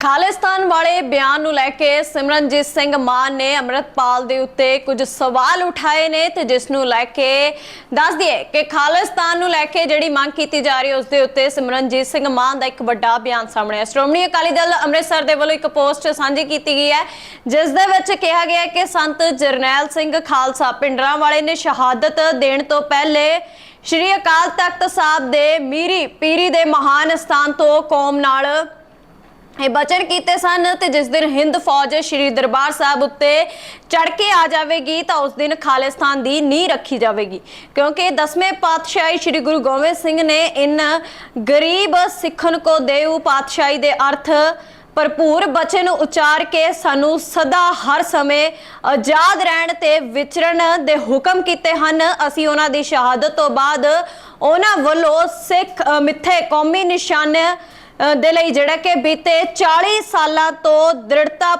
ਖਾਲਿਸਤਾਨ ਵਾਲੇ ਬਿਆਨ ਨੂੰ ਲੈ ਕੇ ਸਿਮਰਨਜੀਤ ਸਿੰਘ ਮਾਨ ਨੇ ਅੰਮ੍ਰਿਤਪਾਲ ਦੇ ਉੱਤੇ ਕੁਝ ਸਵਾਲ ਉਠਾਏ ਨੇ ਤੇ ਜਿਸ ਨੂੰ ਲੈ ਕੇ ਦੱਸ ਦਈਏ ਕਿ ਖਾਲਿਸਤਾਨ ਨੂੰ ਲੈ ਕੇ ਜਿਹੜੀ ਮੰਗ ਕੀਤੀ ਜਾ ਰਹੀ ਹੈ, ਉਸ ਦੇ ਉੱਤੇ ਸਿਮਰਨਜੀਤ ਸਿੰਘ ਮਾਨ ਦਾ ਇੱਕ ਵੱਡਾ ਬਿਆਨ ਸਾਹਮਣੇ ਆਇਆ। ਸ਼੍ਰੋਮਣੀ ਅਕਾਲੀ ਦਲ ਅੰਮ੍ਰਿਤਸਰ ਦੇ ਵੱਲੋਂ ਇੱਕ ਪੋਸਟ ਸਾਂਝੀ ਕੀਤੀ ਗਈ ਹੈ, ਜਿਸ ਦੇ ਵਿੱਚ ਕਿਹਾ ਗਿਆ ਕਿ ਸੰਤ ਜਰਨੈਲ ਸਿੰਘ ਖਾਲਸਾ ਪਿੰਡਰਾਂ ਵਾਲੇ ਨੇ ਸ਼ਹਾਦਤ ਦੇਣ ਤੋਂ ਪਹਿਲੇ ਸ਼੍ਰੀ ਅਕਾਲ ਤਖਤ ਸਾਹਿਬ ਦੇ ਮੀਰੀ ਪੀਰੀ ਦੇ ਮਹਾਨ ਸਥਾਨ ਤੋਂ ਕੌਮ ਨਾਲ ਇਹ ਬਚਨ ਕੀਤੇ ਸਨ ਤੇ ਜਿਸ ਦਿਨ ਹਿੰਦ ਫੌਜ ਸ਼੍ਰੀ ਦਰਬਾਰ ਸਾਹਿਬ ਉੱਤੇ ਚੜ ਕੇ ਆ ਜਾਵੇਗੀ ਤਾਂ ਉਸ ਦਿਨ ਖਾਲਿਸਤਾਨ ਦੀ ਨੀਂਹ ਰੱਖੀ ਜਾਵੇਗੀ। ਕਿਉਂਕਿ ਦਸਵੇਂ ਪਾਤਸ਼ਾਹੀ ਸ਼੍ਰੀ ਗੁਰੂ ਗੋਬਿੰਦ ਸਿੰਘ ਨੇ ਇਨ ਗਰੀਬ ਸਿੱਖਨ ਕੋ ਦੇਉ ਪਾਤਸ਼ਾਹੀ ਦੇ ਅਰਥ ਭਰਪੂਰ ਬਚਨ ਉਚਾਰ ਕੇ ਸਾਨੂੰ ਸਦਾ ਹਰ ਸਮੇਂ ਆਜ਼ਾਦ ਰਹਿਣ ਤੇ ਵਿਚਰਨ ਦੇ ਹੁਕਮ ਕੀਤੇ ਹਨ। ਅਸੀਂ ਉਹਨਾਂ ਦੀ ਸ਼ਹਾਦਤ ਤੋਂ ਬਾਅਦ ਉਹਨਾਂ ਵੱਲੋਂ ਸਿੱਖ ਮਿੱਥੇ ਕੌਮੀ ਨਿਸ਼ਾਨ ਦੇ ਲਈ ਜਿਹੜਾ ਕਿ ਬੀਤੇ 40 ਸਾਲਾਂ ਤੋਂ ਦ੍ਰਿੜਤਾ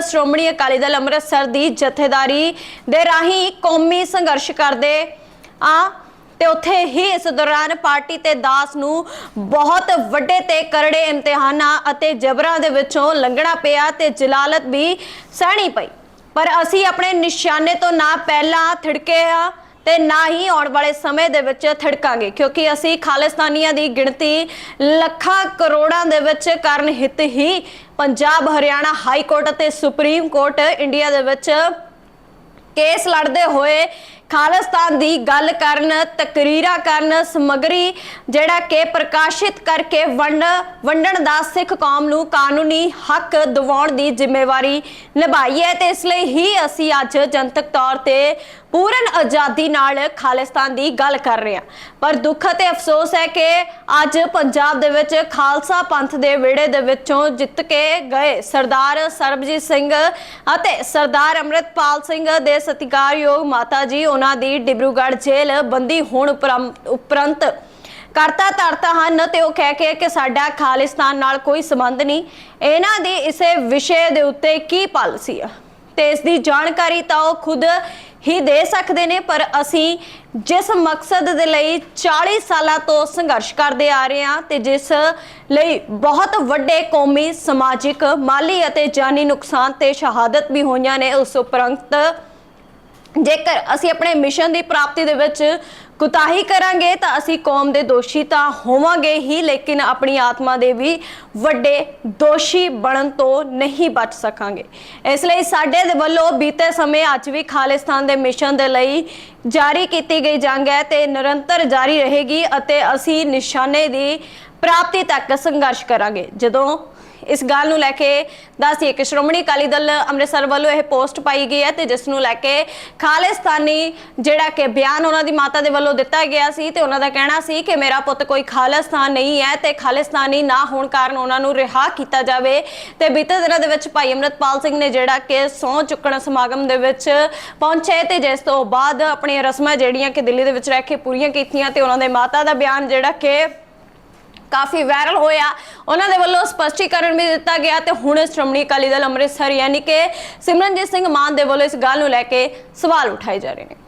ਸ਼੍ਰੋਮਣੀ ਅਕਾਲੀ ਦਲ ਅੰਮ੍ਰਿਤਸਰ ਦੀ ਜਥੇਦਾਰੀ ਦੇ ਰਾਹੀਂ ਕੌਮੀ ਸੰਘਰਸ਼ ਕਰਦੇ ਆ ਤੇ ਉੱਥੇ ਹੀ ਇਸ ਦੌਰਾਨ ਪਾਰਟੀ ਤੇ ਦਾਸ ਨੂੰ ਬਹੁਤ ਵੱਡੇ ਤੇ ਕਰੜੇ ਇਮਤਿਹਾਨਾਂ ਅਤੇ ਜਬਰਾਂ ਦੇ ਵਿੱਚੋਂ ਲੰਘਣਾ ਪਿਆ ਤੇ ਜਲਾਲਤ ਵੀ ਸਹਿਣੀ ਪਈ। ਪਰ ਅਸੀਂ ਆਪਣੇ ਨਿਸ਼ਾਨੇ ਤੋਂ ਨਾ ਪਹਿਲਾਂ ਥਿੜਕੇ ਆ ਤੇ ਨਾ ਹੀ ਆਉਣ ਵਾਲੇ ਸਮੇਂ ਦੇ ਵਿੱਚ ਥੜਕਾਂਗੇ, ਕਿਉਂਕਿ ਅਸੀਂ ਖਾਲਿਸਤਾਨੀਆਂ ਦੀ ਗਿਣਤੀ ਲੱਖਾਂ ਕਰੋੜਾਂ ਦੇ ਵਿੱਚ ਕਰਨ ਹਿੱਤ ਹੀ ਪੰਜਾਬ, ਹਰਿਆਣਾ ਹਾਈ ਕੋਰਟ ਅਤੇ ਸੁਪਰੀਮ ਕੋਰਟ ਇੰਡੀਆ ਦੇ ਵਿੱਚ ਕੇਸ ਲੜਦੇ ਹੋਏ ਖਾਲਿਸਤਾਨ ਦੀ ਗੱਲ ਕਰਨ, ਤਕਰੀਰਾਂ ਕਰਨ, ਸਮਗਰੀ ਜਿਹੜਾ ਕਿ ਪ੍ਰਕਾਸ਼ਿਤ ਕਰਕੇ ਵੰਡ, ਵੰਡਣ ਦਾ ਸਿੱਖ ਕੌਮ ਨੂੰ ਕਾਨੂੰਨੀ ਹੱਕ ਦਿਵਾਉਣ ਦੀ ਜ਼ਿੰਮੇਵਾਰੀ ਨਿਭਾਈ ਹੈ ਤੇ ਇਸ ਲਈ ਹੀ ਅਸੀਂ ਅੱਜ ਜਨਤਕ ਤੌਰ ਤੇ ਪੂਰਨ ਆਜ਼ਾਦੀ ਨਾਲ ਖਾਲਿਸਤਾਨ ਦੀ ਗੱਲ ਕਰ ਰਹੇ ਹਾਂ। ਪਰ ਦੁੱਖ ਅਤੇ ਅਫਸੋਸ ਹੈ ਕਿ ਅੱਜ ਪੰਜਾਬ ਦੇ ਵਿੱਚ ਖਾਲਸਾ ਪੰਥ ਦੇ ਵਿੜੇ ਦੇ ਵਿੱਚੋਂ ਜਿੱਤ ਕੇ ਗਏ ਸਰਦਾਰ ਸਰਬਜੀਤ ਸਿੰਘ ਅਤੇ ਸਰਦਾਰ ਅੰਮ੍ਰਿਤਪਾਲ ਸਿੰਘ ਦੇ ਸਤਿਕਾਰਯੋਗ ਮਾਤਾ ਜੀ, ਉਹਨਾਂ ਦੀ ਡਿਬਰੂਗੜ੍ਹ ਜੇਲ੍ਹ ਬੰਦੀ ਹੋਣ ਉਪਰੰ- ਉਪਰੰਤ ਕਰਤਾ ਧਰਤਾ ਹਨ ਤੇ ਉਹ ਕਹਿ ਕੇ ਕਿ ਸਾਡਾ ਖਾਲਿਸਤਾਨ ਨਾਲ ਕੋਈ ਸੰਬੰਧ ਨਹੀਂ। ਇਹਨਾਂ ਦੀ ਇਸੇ ਵਿਸ਼ੇ ਦੇ ਉੱਤੇ ਕੀ ਪਾਲਿਸੀ ਆ? ਤੇ ਇਸ ਦੀ ਜਾਣਕਾਰੀ ਤਾਂ ਉਹ ਖੁਦ ਹੀ ਦੇ ਸਕਦੇ ਨੇ, ਪਰ ਅਸੀਂ ਜਿਸ ਮਕਸਦ ਦੇ ਲਈ 40 ਸਾਲਾਂ ਤੋਂ ਸੰਘਰਸ਼ ਕਰਦੇ ਆ ਰਹੇ ਹਾਂ ਤੇ ਜਿਸ ਲਈ ਬਹੁਤ ਵੱਡੇ ਕੌਮੀ ਸਮਾਜਿਕ, ਮਾਲੀ ਅਤੇ ਜਾਨੀ ਨੁਕਸਾਨ ਤੇ ਸ਼ਹਾਦਤ ਵੀ ਹੋਈਆਂ ਨੇ, ਉਸ ਉਪਰੰਤ ਜੇਕਰ ਅਸੀਂ ਆਪਣੇ ਮਿਸ਼ਨ ਦੀ ਪ੍ਰਾਪਤੀ ਦੇ ਵਿੱਚ ਕੁਤਾਹੀ ਕਰਾਂਗੇ ਤਾਂ ਅਸੀਂ ਕੌਮ ਦੇ ਦੋਸ਼ੀ ਤਾਂ ਹੋਵਾਂਗੇ ਹੀ, ਲੇਕਿਨ ਆਪਣੀ ਆਤਮਾ ਦੇ ਵੀ ਵੱਡੇ ਦੋਸ਼ੀ ਬਣਨ ਤੋਂ ਨਹੀਂ ਬਚ ਸਕਾਂਗੇ। ਇਸ ਲਈ ਸਾਡੇ ਦੇ ਵੱਲੋਂ ਬੀਤੇ ਸਮੇਂ ਅੱਜ ਵੀ ਖਾਲਿਸਤਾਨ ਦੇ ਮਿਸ਼ਨ ਦੇ ਲਈ ਜਾਰੀ ਕੀਤੀ ਗਈ ਜੰਗ ਹੈ ਤੇ ਨਿਰੰਤਰ ਜਾਰੀ ਰਹੇਗੀ ਅਤੇ ਅਸੀਂ ਨਿਸ਼ਾਨੇ ਦੀ ਪ੍ਰਾਪਤੀ ਤੱਕ ਸੰਘਰਸ਼ ਕਰਾਂਗੇ। ਜਦੋਂ ਇਸ ਗੱਲ ਨੂੰ ਲੈ ਕੇ ਦੱਸੀਏ ਕਿ ਸ਼੍ਰੋਮਣੀ ਅਕਾਲੀ ਦਲ ਅੰਮ੍ਰਿਤਸਰ ਵੱਲੋਂ ਇਹ ਪੋਸਟ ਪਾਈ ਗਈ ਹੈ ਤੇ ਜਿਸ ਨੂੰ ਲੈ ਕੇ ਖਾਲਿਸਤਾਨੀ ਜਿਹੜਾ ਕਿ ਬਿਆਨ ਉਹਨਾਂ ਦੀ ਮਾਤਾ ਦੇ ਵੱਲੋਂ ਦਿੱਤਾ ਗਿਆ ਸੀ ਤੇ ਉਹਨਾਂ ਦਾ ਕਹਿਣਾ ਸੀ ਕਿ ਮੇਰਾ ਪੁੱਤ ਕੋਈ ਖਾਲਿਸਤਾਨ ਨਹੀਂ ਹੈ ਤੇ ਖਾਲਿਸਤਾਨੀ ਨਾ ਹੋਣ ਕਾਰਨ ਉਹਨਾਂ ਨੂੰ ਰਿਹਾ ਕੀਤਾ ਜਾਵੇ। ਤੇ ਬੀਤੇ ਦਿਨਾਂ ਦੇ ਵਿੱਚ ਭਾਈ ਅੰਮ੍ਰਿਤਪਾਲ ਸਿੰਘ ਨੇ ਜਿਹੜਾ ਕਿ ਸਹੁੰ ਚੁੱਕਣ ਸਮਾਗਮ ਦੇ ਵਿੱਚ ਪਹੁੰਚੇ ਤੇ ਜਿਸ ਤੋਂ ਬਾਅਦ ਆਪਣੀਆਂ ਰਸਮਾਂ ਜਿਹੜੀਆਂ ਕਿ ਦਿੱਲੀ ਦੇ ਵਿੱਚ ਰਹਿ ਕੇ ਪੂਰੀਆਂ ਕੀਤੀਆਂ ਤੇ ਉਹਨਾਂ ਦੇ ਮਾਤਾ ਦਾ ਬਿਆਨ ਜਿਹੜਾ ਕਿ ਕਾਫੀ ਵਾਇਰਲ ਹੋਇਆ। ਉਹਨਾਂ ਦੇ ਵੱਲੋਂ ਸਪਸ਼ਟੀਕਰਨ ਵੀ ਦਿੱਤਾ ਗਿਆ ਤੇ ਹੁਣ ਸ਼੍ਰੋਮਣੀ ਅਕਾਲੀ ਦਲ ਅੰਮ੍ਰਿਤਸਰ, ਯਾਨੀ ਕਿ ਸਿਮਰਨਜੀਤ ਸਿੰਘ ਮਾਨ ਦੇ ਵੱਲੋਂ ਇਸ ਗੱਲ ਨੂੰ ਲੈ ਕੇ ਸਵਾਲ ਉਠਾਏ ਜਾ ਰਹੇ ਨੇ।